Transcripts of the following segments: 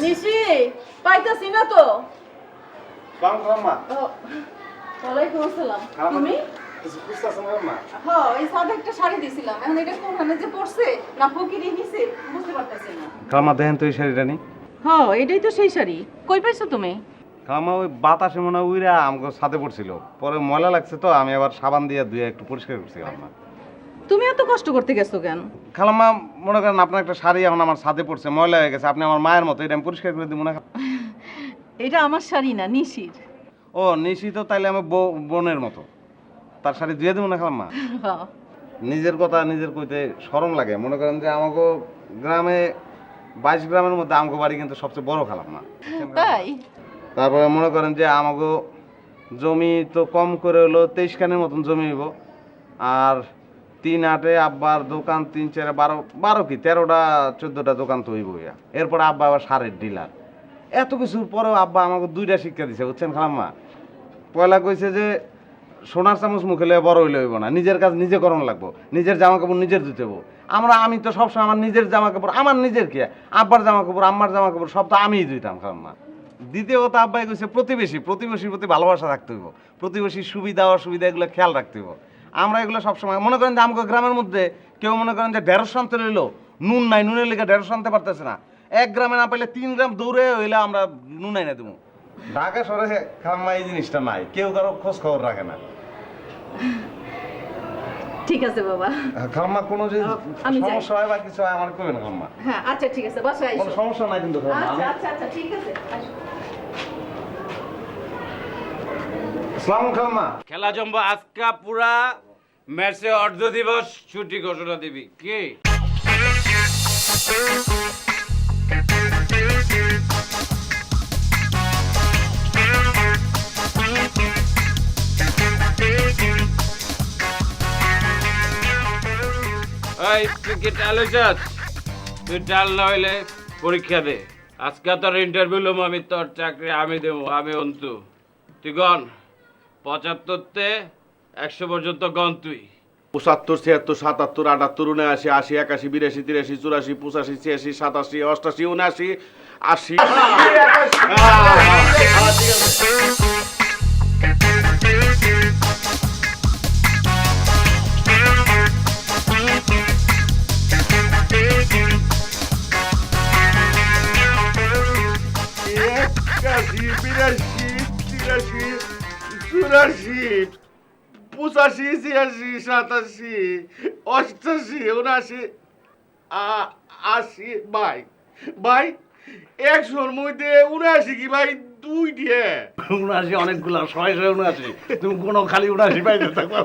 নিশি পাইতাছি না তো। শাড়িটা তো সেই শাড়ি। কই পাইছো তুমি? ওই বাতাসে মনে আমাকে পড়ছিল। পরে ময়লা লাগছে তো আমি আবার সাবান দিয়ে ধুয়ে একটু পরিষ্কার করছিলাম তুমি এত কষ্ট করতে গেছো কেন? খালাম্মা মনে করেন আপনার একটা শাড়ি এখন আমার সাথে পড়ছে ময়লা হয়ে গেছে আপনি আমার মায়ের মতো এটা আমি পরিষ্কার করে দিব না এটা আমার শাড়ি না নিশির। ও নিশি তো তাইলে আমার বোনের মতো। তার শাড়ি ধুয়ে দেবো না খালাম্মা? নিজের কথা নিজের কইতে শরম লাগে। মনে করেন যে আমাকে গ্রামে বাইশ গ্রামের মধ্যে আমাকে বাড়ি কিন্তু সবচেয়ে বড় খালাম্মা। তাই? তারপরে মনে করেন যে আমাকে জমি তো কম করে হলো তেইশ খানের মতন জমি হইব। আর তিন আটে আব্বার দোকান, তিন চারে বারো বারো কি? তেরোটা, চোদ্দোটা দোকান তো হইব ইয়া এরপর আব্বা আবার সারের ডিলার। এত কিছুর পরেও আব্বা আমাকে দুইটা শিক্ষা দিছে, বুঝছেন খালাম্মা? পয়লা কইছে যে, সোনার চামচ মুখে লয়ে বড় হইলে হইব না, নিজের কাজ নিজে করণ লাগবো, নিজের জামা কাপড় নিজের দিতে হব আমরা, আমি তো সবসময় আমার নিজের জামা কাপড় আমার নিজের কি? আব্বার জামা কাপড় আম্মার জামা কাপড় সব তো আমিই দিতাম খালাম্মা। দ্বিতীয় কথা আব্বাই কইছে, প্রতিবেশী, প্রতিবেশীর প্রতি ভালোবাসা রাখতে হইব। প্রতিবেশীর সুবিধা, অসুবিধা, এগুলো খেয়াল রাখতে হইব। আমরা এগুলো সবসময় মনে করেন যে আমাকে গ্রামের মধ্যে কেউ মনে করেন যে ঢেঁড়স আনতে রইল নুন নাই নুনের লেগে ঢেঁড়স আনতে পারতেছে না। এক গ্রামে না পাইলে তিন গ্রাম দৌড়ে হইলে আমরা নুন আইনা দেবো ঢাকা শহরে খাম্মা এই জিনিসটা নাই কেউ কারও খোঁজ খবর রাখে না। ঠিক আছে বাবা। খাম্মা কোনো যাই। সমস্যা হয় বা কিছু হয় আমার করবেন খাম্মা হ্যাঁ আচ্ছা ঠিক আছে বাসায় কোনো আইসো সমস্যা নাই কিন্তু খাম্মা আচ্ছা আচ্ছা আচ্ছা ঠিক আছে আসো। আসসালামু খাম্মা খেলা জমবো আজকা পুরা ম্যাচে অর্ধ দিবস ছুটি ঘোষণা দিবি। কি? এই, তুই কি? তুই টাল না হইলে পরীক্ষা দে। আজকে তোর ইন্টারভিউ লম, আমি তোর চাকরি আমি দেবো, আমি অন্তু। তুই গন। পঁচাত্তরতে একশো পর্যন্ত গন তুই। পঁচাত্তর, ছিয়াত্তর, সাতাত্তর, আটাত্তর, উনআশি, আশি, একাশি, বিরাশি, তিরাশি, চুরাশি, পঁচাশি, ছিয়াশি, সাতাশি, অষ্টাশি, উনআশি, আশি। বিরাশি, তিরাশি চুরাশি পঁচাশি ছিয়াশি সাতাশি অষ্টাশি উনআশি আশি ভাই ভাই একশোর মধ্যে উনআশি কি ভাই? দুই দিয়ে। উনআশি অনেকগুলো ছয় ছয় উনআশি। তুমি কোনো খালি উনআশি পাইতে থাকবা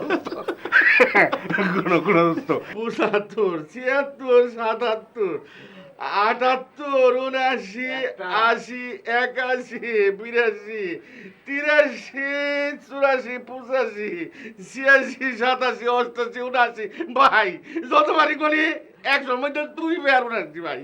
কোনো কোনো দোস্ত পঁচাত্তর ছিয়াত্তর সাতাত্তর আটাত্তর উনআশি আশি একাশি বিরাশি তিরাশি চুরাশি পঁচাশি ছিয়াশি সাতাশি অষ্টাশি উনআশি ভাই যতবারই করি একশোর মধ্যে দুই বের উনআশি ভাই।